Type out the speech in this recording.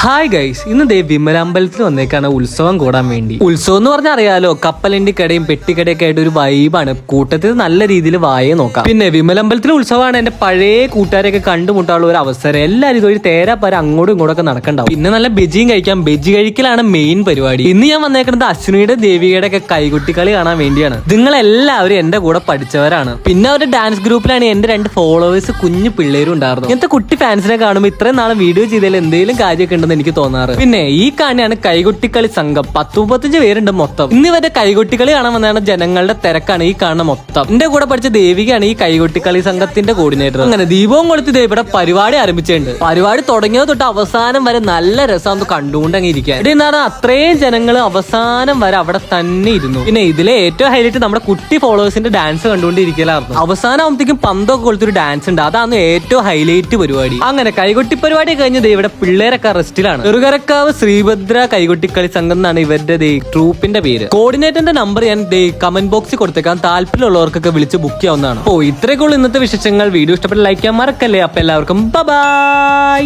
Hi guys ഇന്ന് ദേ വിമലാമ്പലത്തിൽ വന്നേക്കാണ് ഉത്സവം കൂടാൻ വേണ്ടി. ഉത്സവം എന്ന് പറഞ്ഞാൽ അറിയാലോ കപ്പലിന്റെ കടയും പെട്ടിക്കടയൊക്കെ ആയിട്ട് ഒരു വൈബാണ് കൂട്ടത്തിൽ നല്ല രീതിയിൽ വായേ നോക്കാം. പിന്നെ വിമലമ്പലത്തിലെ ഉത്സവമാണ് എന്റെ പഴയ കൂട്ടുകാരെയൊക്കെ കണ്ടുമുട്ടാനുള്ള ഒരു അവസരം. എല്ലാവരും ഇതൊരു തേരാപ്പാര അങ്ങോട്ടും ഇങ്ങോട്ടൊക്കെ നടക്കണ്ടാവും. പിന്നെ നല്ല ബെജിയും കഴിക്കാം. ബെജി കഴിക്കലാണ് മെയിൻ പരിപാടി. ഇന്ന് ഞാൻ വന്നേക്കുന്നത് അശ്വിനിയുടെ ദേവികയുടെ ഒക്കെ കൈകുട്ടിക്കളി കാണാൻ വേണ്ടിയാണ്. നിങ്ങൾ എല്ലാവരും എന്റെ കൂടെ പഠിച്ചവരാണ്. പിന്നെ അവരുടെ ഡാൻസ് ഗ്രൂപ്പിലാണ് എന്റെ രണ്ട് ഫോളോവേഴ്സ് കുഞ്ഞു പിള്ളേരും ഉണ്ടായിരുന്നു. ഇങ്ങനത്തെ കുട്ടി ഫാൻസിനെ കാണുമ്പോൾ ഇത്രയും നാളെ വീഡിയോ ചെയ്തതിൽ എന്തെങ്കിലും കാര്യമൊക്കെ ഉണ്ടെന്ന് എനിക്ക് തോന്നാറ്. പിന്നെ ഈ കാണിയാണ് കൈകൊട്ടിക്കളി സംഘം. പത്ത് മുപ്പത്തഞ്ച് പേരുണ്ട് മൊത്തം. ഇന്ന് ഇവരുടെ കൈകൊട്ടിക്കളി കാണാൻ വന്നതാണ് ജനങ്ങളുടെ തിരക്കാണ് ഈ കാണുന്ന മൊത്തം. എന്റെ കൂടെ പഠിച്ച ദേവികയാണ് ഈ കൈകൊട്ടിക്കളി സംഘത്തിന്റെ കോർഡിനേറ്റർ അങ്ങനെ ദീപവും കൊളുത്തി ദേ ഇവിടെ പരിപാടി ആരംഭിച്ചിട്ടുണ്ട്. പരിപാടി തുടങ്ങിയത് തൊട്ട് അവസാനം വരെ നല്ല രസം കണ്ടുകൊണ്ടങ്ങ് ഇരിക്കാൻ ഇവിടെ എന്താണ് അത്രയും ജനങ്ങൾ അവസാനം വരെ അവിടെ തന്നെ ഇരുന്നു. പിന്നെ ഇതിലെ ഏറ്റവും ഹൈലൈറ്റ് നമ്മുടെ കുട്ടി ഫോളോവേഴ്സിന്റെ ഡാൻസ് കണ്ടുകൊണ്ടിരിക്കലായിരുന്നു. അവസാനം ആവുമ്പത്തേക്കും പന്തൊക്കെ കൊളുത്തൊരു ഡാൻസ് ഉണ്ട്. അതാണ് ഏറ്റവും ഹൈലൈറ്റ് പരിപാടി. അങ്ങനെ കൈകൊട്ടി പരിപാടി കഴിഞ്ഞത് ഇവിടെ പിള്ളേരൊക്കെ റെസ്റ്റിലാണ് ചെറുകരക്കാവ് ശ്രീഭദ്ര കൈകൊട്ടിക്കളി സംഘം എന്നാണ് ഇവരുടെ ട്രൂപ്പിന്റെ പേര്. കോർഡിനേറ്ററിന്റെ നമ്പർ ഞാൻ കമന്റ് ബോക്സിൽ കൊടുത്തേക്കാം. താല്പര്യമുള്ളവർക്കൊക്കെ വിളിച്ച് ബുക്ക് ചെയ്യാവുന്നതാണ്. ഓ ഇത്രയൊക്കെ ഉള്ളൂ ഇന്നത്തെ വിശേഷങ്ങൾ. വീഡിയോ ഇഷ്ടപ്പെട്ട ലൈക്ക് ചെയ്യാൻ മറക്കല്ലേ. അപ്പൊ എല്ലാവർക്കും ബൈ